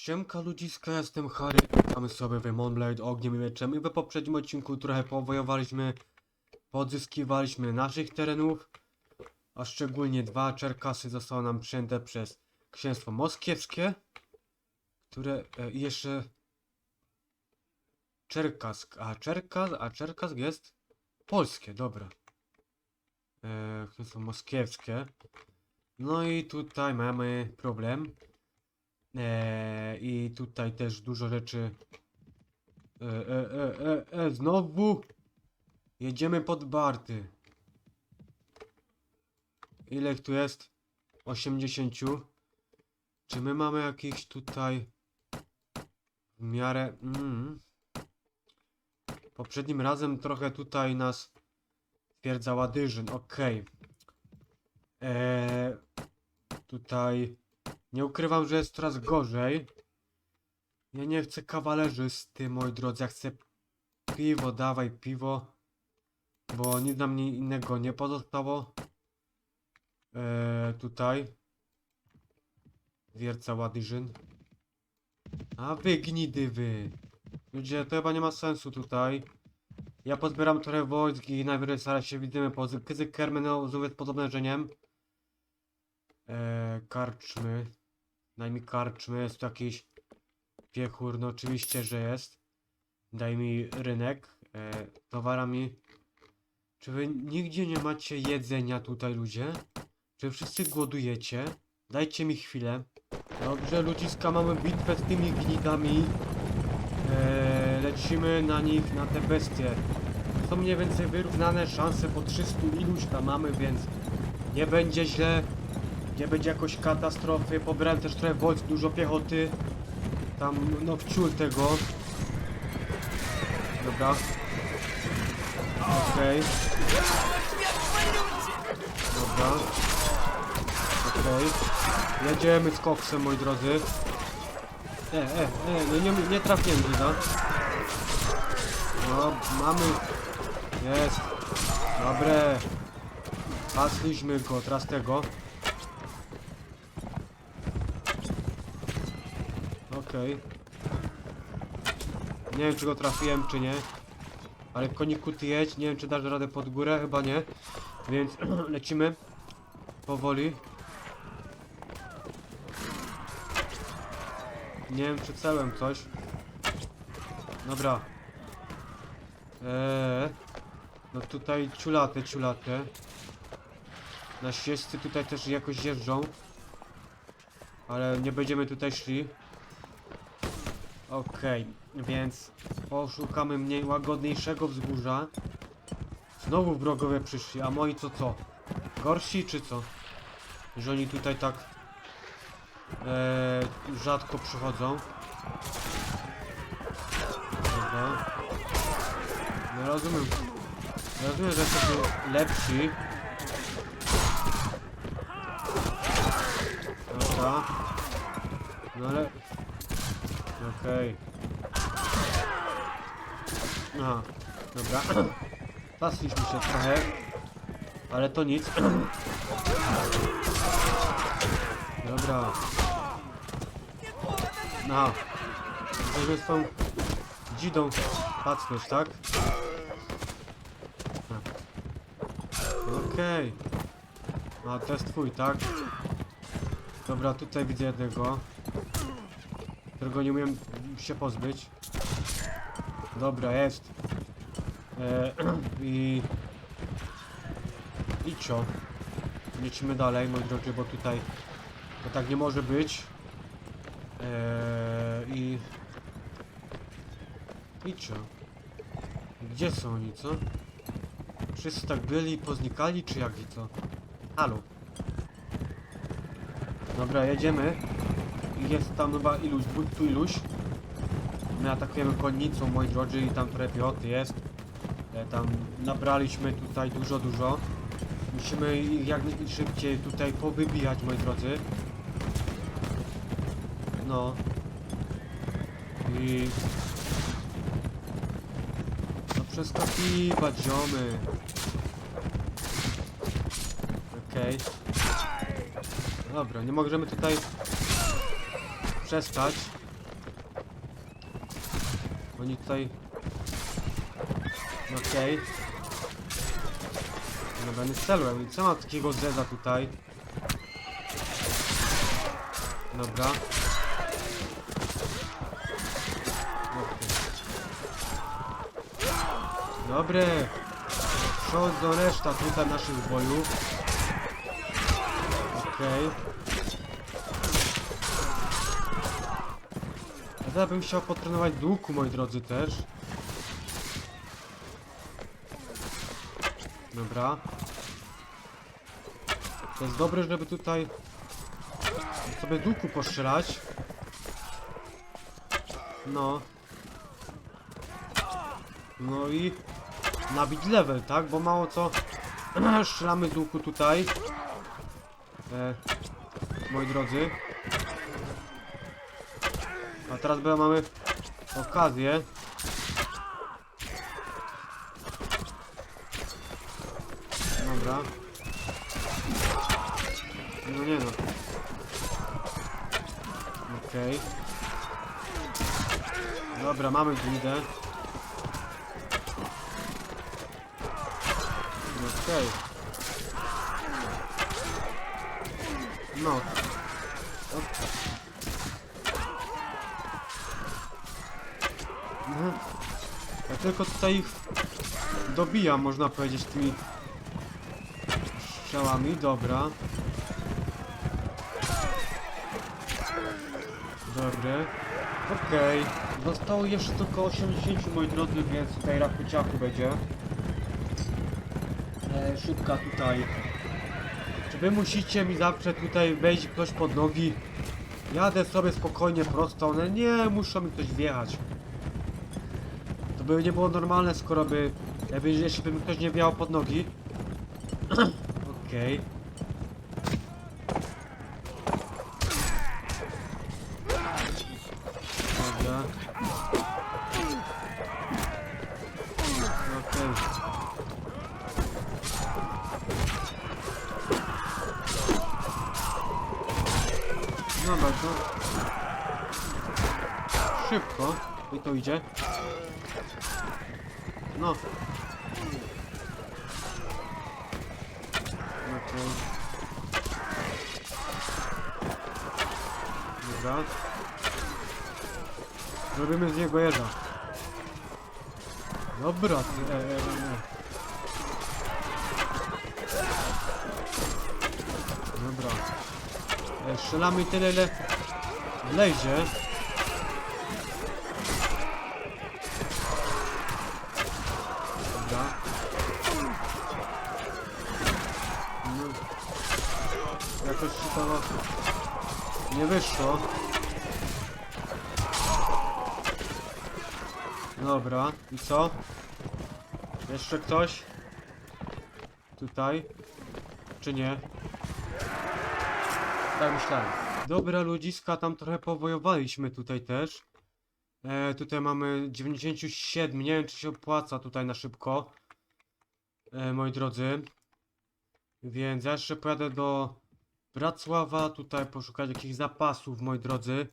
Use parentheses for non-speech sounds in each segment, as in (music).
Siemka ludziska, jestem Harry, witamy sobie w Monblade Ogniem i Mieczem i w poprzednim odcinku trochę powojowaliśmy, podzyskiwaliśmy naszych terenów, a szczególnie dwa Czerkasy zostały nam przyjęte przez księstwo moskiewskie, które e, jeszcze Czerkask, a Czerkas, a Czerkask jest polskie, dobra. E, księstwo moskiewskie. No i tutaj mamy problem. Eee, I tutaj też dużo rzeczy. E, e, e, e, e, znowu jedziemy pod Barty. Ile tu jest? 80. Czy my mamy jakiś tutaj w miarę. Mm. Poprzednim razem trochę tutaj nas stwierdzała Dyżyn. Okej. Eee, tutaj. Nie ukrywam, że jest coraz gorzej. Ja nie chcę kawalerzysty, moi drodzy. Ja chcę piwo, dawaj piwo. Bo nic nam nie- innego nie pozostało. Eee, tutaj. Wierca Ładyżyn. A wy gnidy wy. Ludzie, to chyba nie ma sensu tutaj. Ja pozbieram trochę wojsk i najwyżej zaraz się widzimy po Kyzyk Kermenu z podobnerzeniem. Eee, karczmy. Daj mi karczmy, jest tu jakiś piechur, no oczywiście, że jest. Daj mi rynek, e, towarami. Czy wy nigdzie nie macie jedzenia tutaj, ludzie? Czy wszyscy głodujecie? Dajcie mi chwilę. Dobrze, ludziska, mamy bitwę z tymi gnidami. E, lecimy na nich, na te bestie. Są mniej więcej wyrównane szanse po 300 iluś tam mamy, więc nie będzie źle. Nie będzie jakoś katastrofy. Pobrałem też trochę wojsk, dużo piechoty. Tam, no wciul tego. Dobra. Okej. Dobra. Okej. Jedziemy z koksem, moi drodzy. E, e, e, no nie, nie trafiłem Gida. No, mamy. Jest. Dobre. Pasliśmy go, teraz tego. Okej. Nie wiem, czy go trafiłem, czy nie. Ale koniku ty jedź. Nie wiem, czy dasz radę pod górę. Chyba nie. Więc (clears throat) lecimy. Powoli. Nie wiem, czy cełem coś. Dobra. Eee. No tutaj ciulate, ciulate. Na ścieżce tutaj też jakoś jeżdżą. Ale nie będziemy tutaj szli. Okej, więc poszukamy mniej łagodniejszego wzgórza. Znowu wrogowie przyszli, a moi co co? Gorsi czy co? Że oni tutaj tak e, rzadko przychodzą. Dobra. No rozumiem. Rozumiem, że jesteśmy lepsi. Dobra. No ale... Okej. Aha, dobra. Pasliśmy się trochę. Ale to nic. Dobra. Aha. Żeby z tą dzidą pacnąć, tak? Okej. A to jest twój, tak? Dobra, tutaj widzę jednego którego nie umiem się pozbyć. Dobra, jest. E, (clears throat) I... I co? Lecimy dalej, moi drodzy, bo tutaj to tak nie może być. E, I... I co? Gdzie są oni, co? Wszyscy tak byli poznikali, czy jak i co? Halo. Dobra, jedziemy. Jest tam chyba iluś, dwóch tu iluś. My atakujemy konnicą, moi drodzy, i tam trochę piechoty jest. E, tam nabraliśmy tutaj dużo, dużo. Musimy ich jak najszybciej tutaj powybijać, moi drodzy. No. I... No przeskakiwać, ziomy. Okej. Dobra, nie możemy tutaj przestać. Oni tutaj... Okej. No będę celuję. Co ma takiego zeza tutaj? Dobra. Dobre. Przodzą reszta tutaj naszych bojów. Okej. Ja teraz bym chciał potrenować dłuku, moi drodzy, też. Dobra. To jest dobre, żeby tutaj sobie dłuku postrzelać. No. No i nabić level, tak? Bo mało co (clears throat) strzelamy z tutaj. E, moi drodzy. Teraz chyba mamy okazję. Dobra. No nie no. Okej. Dobra, mamy glidę. Okej. No. Tylko tutaj ich dobijam, można powiedzieć, tymi strzałami. Dobra. Dobry. Okej. Zostało jeszcze tylko 80 moi drodzy, więc tutaj rachuciaku będzie. E, szybka tutaj. Czy wy musicie mi zawsze tutaj wejść ktoś pod nogi? Jadę sobie spokojnie prosto, one nie muszą mi ktoś wjechać. By nie było normalne, skoro by... Jakby, jeśli by mi ktoś nie wjechał pod nogi. (clears throat) Okej. Dobra. Okej. Dobra, to... Szybko. I to idzie. No. Okej. Dobra. Zrobimy z niego jeża. Dobra, ty, e, e, e. Dobra. E, strzelamy tyle, ile wlezie. Dobra. No. Jakoś się to nie wyszło. Dobra, i co? Jeszcze ktoś? Tutaj? Czy nie? Tak myślałem. Dobra ludziska, tam trochę powojowaliśmy tutaj też. E, tutaj mamy 97, nie wiem czy się opłaca tutaj na szybko. E, moi drodzy. Więc ja jeszcze pojadę do Wrocława, tutaj poszukać jakichś zapasów, moi drodzy.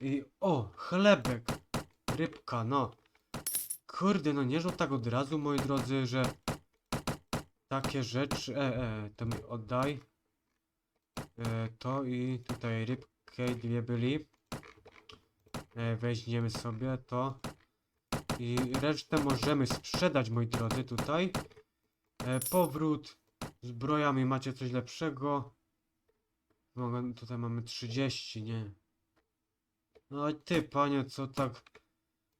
I o, chlebek. Rybka, no. Kurde, no nie rzuć tak od razu, moi drodzy, że takie rzeczy. E, e, to mi oddaj. E, to i tutaj rybkę dwie byli. E, weźmiemy sobie to. I resztę możemy sprzedać, moi drodzy, tutaj. E, powrót. Zbrojami macie coś lepszego. Tutaj mamy 30, nie. No i ty, panie, co tak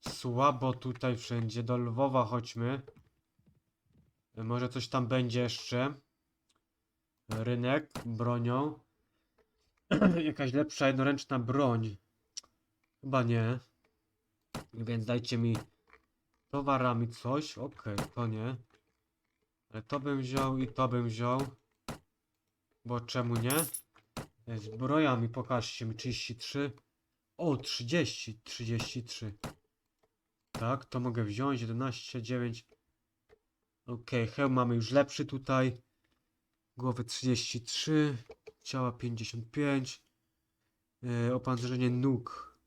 słabo tutaj wszędzie. Do Lwowa chodźmy. E, Może coś tam będzie jeszcze. Rynek bronią. (clears throat) Jakaś lepsza jednoręczna broń. Chyba nie. Więc dajcie mi towarami coś. Okej, to nie. Ale to bym wziął i to bym wziął. Bo czemu nie? E, Zbrojami pokażcie mi 33. O, 30, 33. Tak, to mogę wziąć. 11, 9. Okej, hełm mamy już lepszy tutaj. Głowy 33. Ciała 55. Yy, opancerzenie nóg.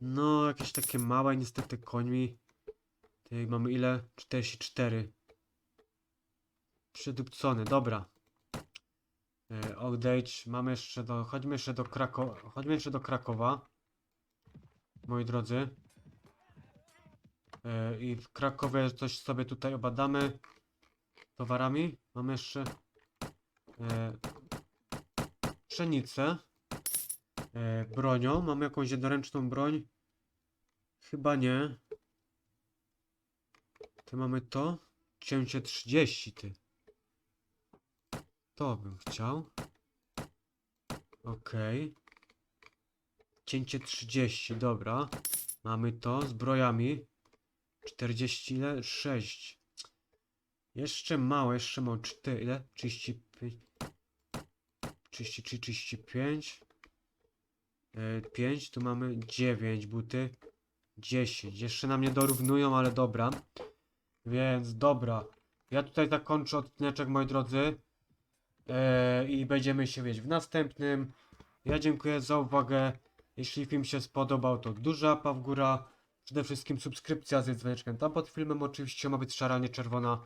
No, jakieś takie małe, niestety końmi. Tutaj mamy ile? 44. Przydupcony, dobra. E, odejdź. Mamy jeszcze do. Chodźmy jeszcze do Krakowa. Chodźmy jeszcze do Krakowa. Moi drodzy. E, I w Krakowie coś sobie tutaj obadamy. Towarami. Mamy jeszcze. E, pszenicę. Bronią. Mamy jakąś jednoręczną broń. Chyba nie. To mamy to. Cięcie 30, ty. To bym chciał. Okej. Cięcie 30, dobra. Mamy to. Zbrojami. 40 ile? 6. Jeszcze mało, jeszcze mam 4, ile? 35. 33, 35. 5, tu mamy 9 buty. 10. Jeszcze nam nie dorównują, ale dobra. Więc dobra. Ja tutaj zakończę odcineczek, moi drodzy. Eee, I będziemy się wiedzieć w następnym. Ja dziękuję za uwagę. Jeśli film się spodobał, to duża łapa w górę. Przede wszystkim subskrypcja z dzwoneczkiem tam pod filmem. Oczywiście ma być szara, nie czerwona.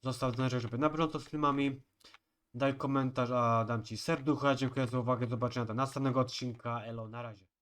Zostaw dzwoneczek, żeby na bieżąco z filmami. Daj komentarz, a dam Ci serducha. Dziękuję za uwagę. Do zobaczenia do następnego odcinka. Elo, na razie.